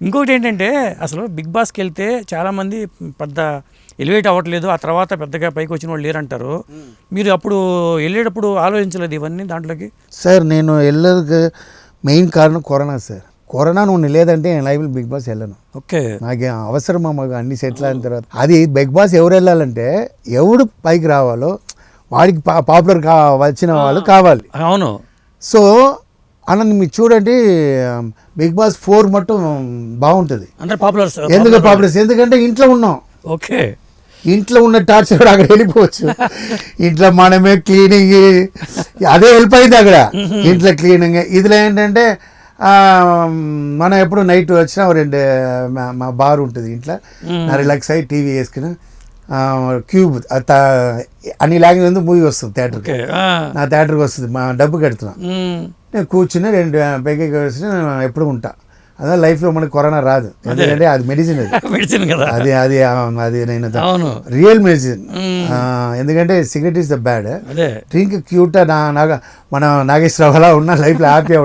ఇంకొకటి ఏంటంటే అసలు బిగ్ బాస్కి వెళ్తే చాలామంది పెద్ద ఎలివేట్ అవ్వట్లేదు ఆ తర్వాత పెద్దగా పైకి వచ్చిన వాళ్ళు లేరంటారు. మీరు అప్పుడు వెళ్ళేటప్పుడు ఆలోచించలేదు ఇవన్నీ దాంట్లోకి? సార్ నేను వెళ్ళడానికి మెయిన్ కారణం కరోనా సార్. కరోనా నువ్వు లేదంటే నేను లైవ్ బిగ్ బాస్ వెళ్ళను. ఓకే. నాకు అవసరమా మాకు అన్ని సెటిల్ అయిన తర్వాత. అది బిగ్ బాస్ ఎవరు వెళ్ళాలంటే ఎవడు పైకి రావాలో వాడికి పా పాపులర్ కా వచ్చిన వాళ్ళు కావాలి. అవును. సో అన్న మీరు చూడండి బిగ్ బాస్ ఫోర్ మట్టం బాగుంటుంది. అందరు పాపులర్ ఎందుకు పాపులర్ ఎందుకంటే ఇంట్లో ఉన్నాం. ఓకే. ఇంట్లో ఉన్న టార్చర్ కూడా అక్కడ వెళ్ళిపోవచ్చు. ఇంట్లో మనమే క్లీనింగ్ అదే హెల్ప్ అయింది అక్కడ. ఇంట్లో క్లీనింగ్ ఇదిలో ఏంటంటే మనం ఎప్పుడు నైట్ వచ్చినా రెండు మా- బార్ ఉంటుంది ఇంట్లో. నా రిలాక్స్ అయ్యి టీవీ వేసుకుని క్యూబ్ అన్ని లాంగ్వేజ్ ఉంది మూవీ వస్తుంది థియేటర్కి? నా థియేటర్కి వస్తుంది మా డబ్బు కడుతున్నా. నేను కూర్చుని రెండు పైకి వచ్చి ఎప్పుడు ఉంటా. అదే లైఫ్లో మనకి కరోనా రాదు. ఎందుకంటే అది మెడిసిన్ అది. మెడిసిన్ కదా. అది అది అది నేను అవును. Real medicine. ఎందుకంటే cigarette is the bad drink cute నా నాగ మన నాగేశ్వరరావు అలా ఉన్న లైఫ్లో హ్యాపీగా ఉండదు.